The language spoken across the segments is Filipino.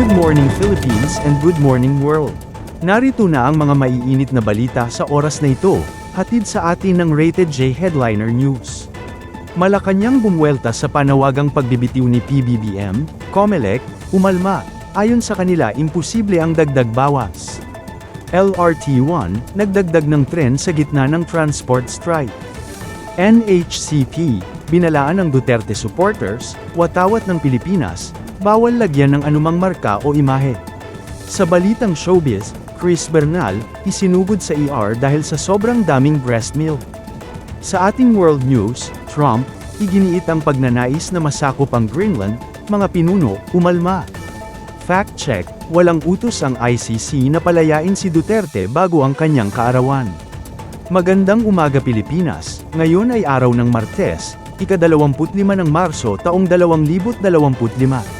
Good morning Philippines and good morning world. Narito na ang mga maiinit na balita sa oras na ito, hatid sa atin ng Rated J Headliner News. Malacanang bumwelta sa panawagang pagbibitiw ni PBBM, COMELEC, umalma, ayon sa kanila imposible ang dagdag bawas. LRT1, nagdagdag ng tren sa gitna ng transport strike. NHCP, binalaan ng Duterte supporters, watawat ng Pilipinas, bawal lagyan ng anumang marka o imahe. Sa balitang showbiz, Chris Bernal, isinugod sa ER dahil sa sobrang daming breast milk. Sa ating world news, Trump, iginiit ang pagnanais na masakop ang Greenland, mga pinuno, umalma. Fact check, walang utos ang ICC na palayain si Duterte bago ang kanyang kaarawan. Magandang umaga Pilipinas, ngayon ay araw ng Martes, ika-25 ng Marso taong 2025.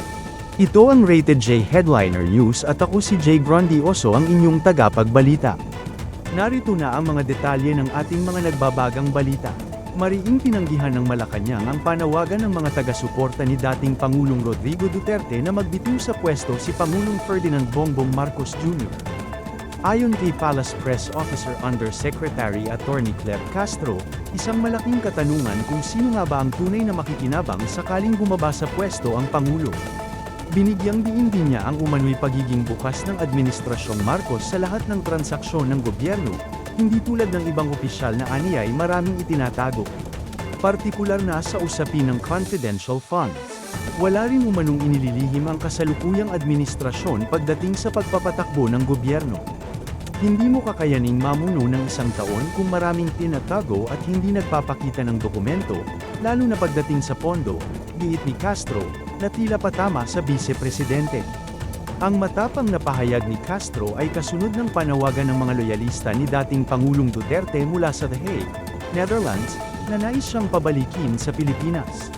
Ito ang Rated J Headliner News at ako si Jay Grandioso ang inyong tagapagbalita. Narito na ang mga detalye ng ating mga nagbabagang balita. Mariing pinanggihan ng Malacanang ang panawagan ng mga taga-suporta ni dating Pangulong Rodrigo Duterte na magbitiw sa pwesto si Pangulong Ferdinand Bongbong Marcos Jr. Ayon kay Palace Press Officer Undersecretary Attorney Claire Castro, isang malaking katanungan kung sino nga ba ang tunay na makikinabang sakaling bumaba sa pwesto ang Pangulo. Binigyang diin din niya ang umano'y pagiging bukas ng Administrasyong Marcos sa lahat ng transaksyon ng gobyerno, hindi tulad ng ibang opisyal na aniyay maraming itinatago. Partikular na sa usapin ng confidential funds. Wala rin umanong inililihim ang kasalukuyang administrasyon pagdating sa pagpapatakbo ng gobyerno. Hindi mo kakayaning mamuno ng isang taon kung maraming tinatago at hindi nagpapakita ng dokumento, lalo na pagdating sa pondo, giit ni Castro, na tila patama sa vice-presidente. Ang matapang na pahayag ni Castro ay kasunod ng panawagan ng mga loyalista ni dating Pangulong Duterte mula sa The Hague, Netherlands, na nais siyang pabalikin sa Pilipinas.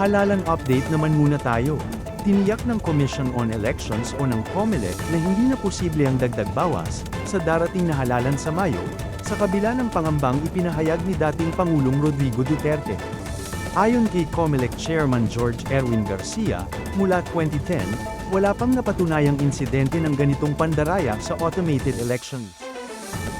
Halalan update naman muna tayo. Tiniyak ng Commission on Elections o ng COMELEC na hindi na posible ang dagdag bawas sa darating na halalan sa Mayo, sa kabila ng pangambang ipinahayag ni dating Pangulong Rodrigo Duterte. Ayon kay COMELEC Chairman George Erwin Garcia, mula 2010, wala pang napatunayang insidente ng ganitong pandaraya sa automated elections.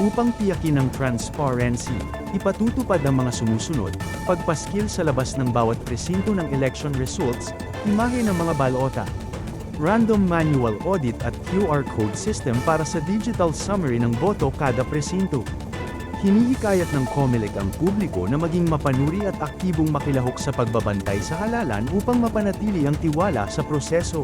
Upang tiyakin ang transparency, ipatutupad ang mga sumusunod, pagpaskil sa labas ng bawat presinto ng election results, imahe ng mga balota, random manual audit at QR code system para sa digital summary ng boto kada presinto. Hinihikayat ng COMELEC ang publiko na maging mapanuri at aktibong makilahok sa pagbabantay sa halalan upang mapanatili ang tiwala sa proseso.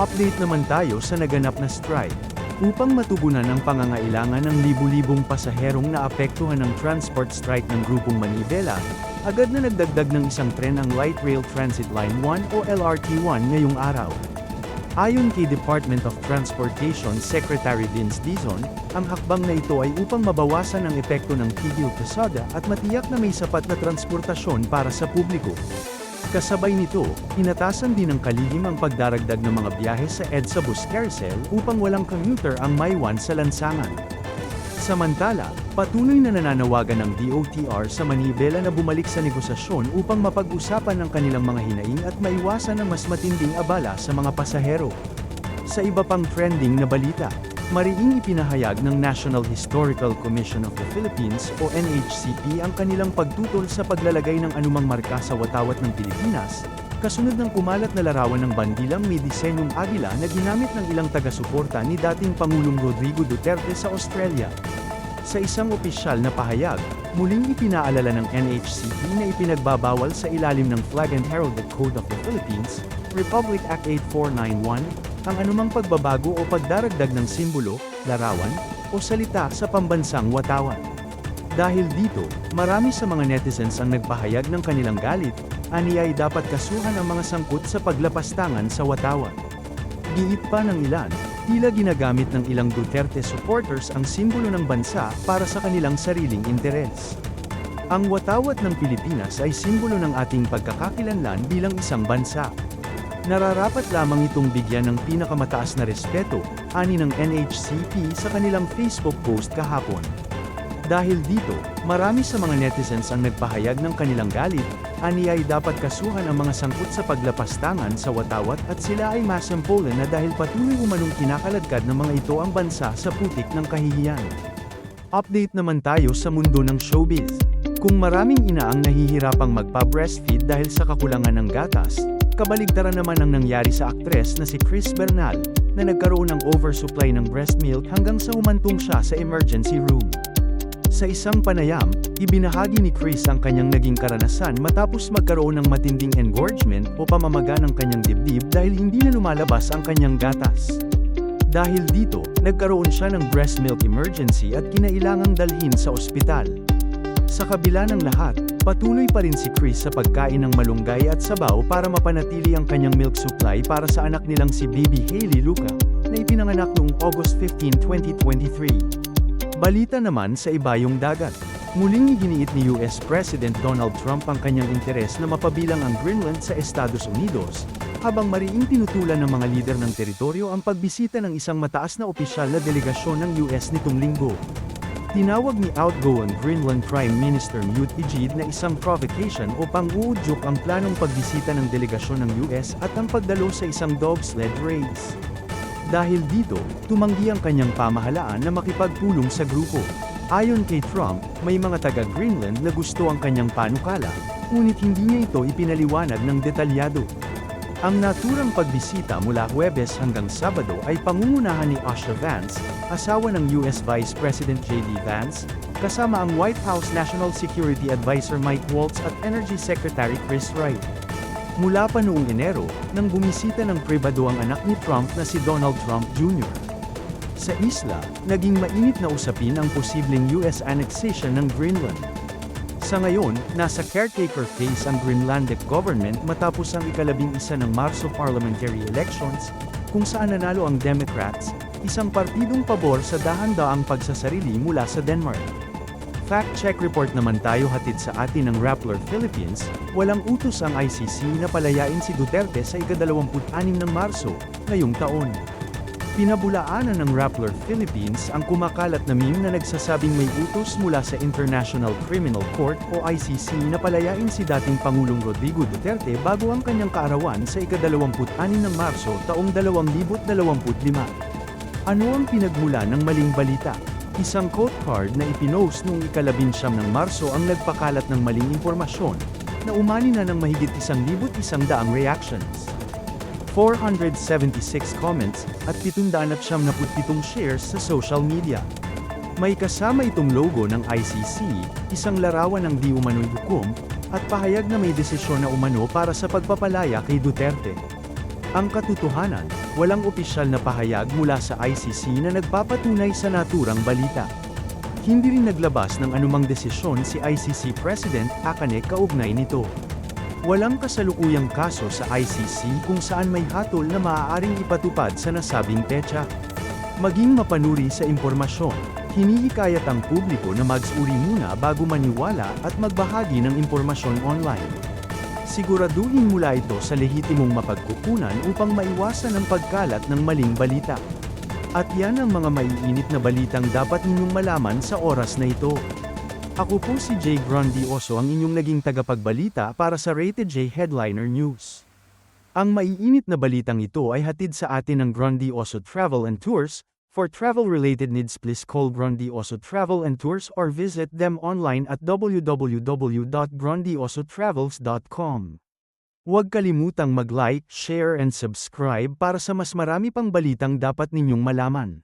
Update naman tayo sa naganap na strike. Upang matugunan ang pangangailangan ng libu-libong pasaherong naapektuhan ng transport strike ng grupong Manibela, agad na nagdagdag ng isang tren ang Light Rail Transit Line 1 o LRT1 ngayong araw. Ayon kay Department of Transportation Secretary Vince Dizon, ang hakbang na ito ay upang mabawasan ang epekto ng tigil kasada at matiyak na may sapat na transportasyon para sa publiko. Kasabay nito, inatasan din ng kalihim ang pagdaragdag ng mga biyahe sa EDSA Bus Carousel upang walang commuter ang maiwan sa lansangan. Samantala, patuloy na nananawagan ng DOTR sa Manibela na bumalik sa negosasyon upang mapag-usapan ang kanilang mga hinaing at maiwasan ang mas matinding abala sa mga pasahero. Sa iba pang trending na balita, mariing ipinahayag ng National Historical Commission of the Philippines o NHCP ang kanilang pagtutol sa paglalagay ng anumang marka sa watawat ng Pilipinas, kasunod ng kumalat na larawan ng bandilang may disenyong agila na ginamit ng ilang taga-suporta ni dating Pangulong Rodrigo Duterte sa Australia. Sa isang opisyal na pahayag, muling ipinaalala ng NHCP na ipinagbabawal sa ilalim ng Flag and Heralded Code of the Philippines, Republic Act 8491, ang anumang pagbabago o pagdaragdag ng simbolo, larawan, o salita sa pambansang watawan. Dahil dito, marami sa mga netizens ang nagpahayag ng kanilang galit, aniya ay dapat kasuhan ang mga sangkot sa paglapastangan sa watawan. Giit pa ng ilan, tila ginagamit ng ilang Duterte supporters ang simbolo ng bansa para sa kanilang sariling interes. Ang watawat ng Pilipinas ay simbolo ng ating pagkakakilanlan bilang isang bansa. Nararapat lamang itong bigyan ng pinakamataas na respeto, ani ng NHCP sa kanilang Facebook post kahapon. Dahil dito, marami sa mga netizens ang nagpahayag ng kanilang galit, Ani ay dapat kasuhan ang mga sangkot sa paglapastangan sa watawat at sila ay masampulan na dahil patuloy umanong kinakaladkad ng mga ito ang bansa sa putik ng kahihiyan. Update naman tayo sa mundo ng showbiz. Kung maraming ina ang nahihirapang magpa-breastfeed dahil sa kakulangan ng gatas, kabaligtaran naman ang nangyari sa aktres na si Chris Bernal, na nagkaroon ng oversupply ng breast milk hanggang sa humantong siya sa emergency room. Sa isang panayam, ibinahagi ni Chris ang kanyang naging karanasan matapos magkaroon ng matinding engorgement o pamamaga ng kanyang dibdib dahil hindi na lumalabas ang kanyang gatas. Dahil dito, nagkaroon siya ng breast milk emergency at kinailangang dalhin sa ospital. Sa kabila ng lahat, patuloy pa rin si Chris sa pagkain ng malunggay at sabaw para mapanatili ang kanyang milk supply para sa anak nilang si baby Hailey Luca, na ipinanganak noong August 15, 2023. Balita naman sa ibayong dagat. Muling iginiit ni US President Donald Trump ang kanyang interes na mapabilang ang Greenland sa Estados Unidos, habang mariing tinutulan ng mga lider ng teritoryo ang pagbisita ng isang mataas na opisyal na delegasyon ng US nitong linggo. Tinawag ni outgoing Greenland Prime Minister Newt Ejid na isang provocation o pang-uudyok ang planong pagbisita ng delegasyon ng US at ang pagdalo sa isang dog sled race. Dahil dito, tumanggi ang kanyang pamahalaan na makipagpulong sa grupo. Ayon kay Trump, may mga taga-Greenland na gusto ang kanyang panukala, ngunit hindi niya ito ipinaliwanag ng detalyado. Ang naturang pagbisita mula Huwebes hanggang Sabado ay pangungunahan ni Asha Vance, asawa ng US Vice President J.D. Vance, kasama ang White House National Security Advisor Mike Waltz at Energy Secretary Chris Wright. Mula pa noong Enero, nang bumisita ng pribado ang anak ni Trump na si Donald Trump Jr. Sa isla, naging mainit na usapin ang posibleng US annexation ng Greenland. Sa ngayon, nasa caretaker phase ang Greenlandic government matapos ang ikalabing isa ng Marso parliamentary elections, kung saan nanalo ang Democrats, isang partidong pabor sa dahan-daang pagsasarili mula sa Denmark. Fact-check report naman tayo hatid sa atin ng Rappler Philippines, walang utos ang ICC na palayain si Duterte sa ika-26 ng Marso, ngayong taon. Pinabulaanan ng Rappler Philippines ang kumakalat na meme na nagsasabing may utos mula sa International Criminal Court o ICC na palayain si dating Pangulong Rodrigo Duterte bago ang kanyang kaarawan sa ika-26 ng Marso taong 2025. Ano ang pinagmula ng maling balita? Isang quote card na ipinost noong ikalabinsyam ng Marso ang nagpakalat ng maling impormasyon, na umani na ng mahigit isang libot isang daang reactions. 476 comments, at 777 shares sa social media. May kasama itong logo ng ICC, isang larawan ng di umano'y hukom, at pahayag na may desisyon na umano para sa pagpapalaya kay Duterte. Ang katotohanan, walang opisyal na pahayag mula sa ICC na nagpapatunay sa naturang balita. Hindi rin naglabas ng anumang desisyon si ICC President Akane kaugnay nito. Walang kasalukuyang kaso sa ICC kung saan may hatol na maaaring ipatupad sa nasabing petsa. Maging mapanuri sa impormasyon, hinihikayat ang publiko na magsuri muna bago maniwala at magbahagi ng impormasyon online. Siguraduhin mula ito sa lehitimong mapagkukunan upang maiwasan ang pagkalat ng maling balita. At yan ang mga maiinit na balitang dapat ninyong malaman sa oras na ito. Ako po si Jay Grandioso ang inyong naging tagapagbalita para sa Rated J Headliner News. Ang maiinit na balitang ito ay hatid sa atin ng Grandioso Travel and Tours, For travel-related needs please call Grandioso Travel and Tours or visit them online at www.grandiosotravels.com. Huwag kalimutang mag-like, share and subscribe para sa mas marami pang balitang dapat ninyong malaman.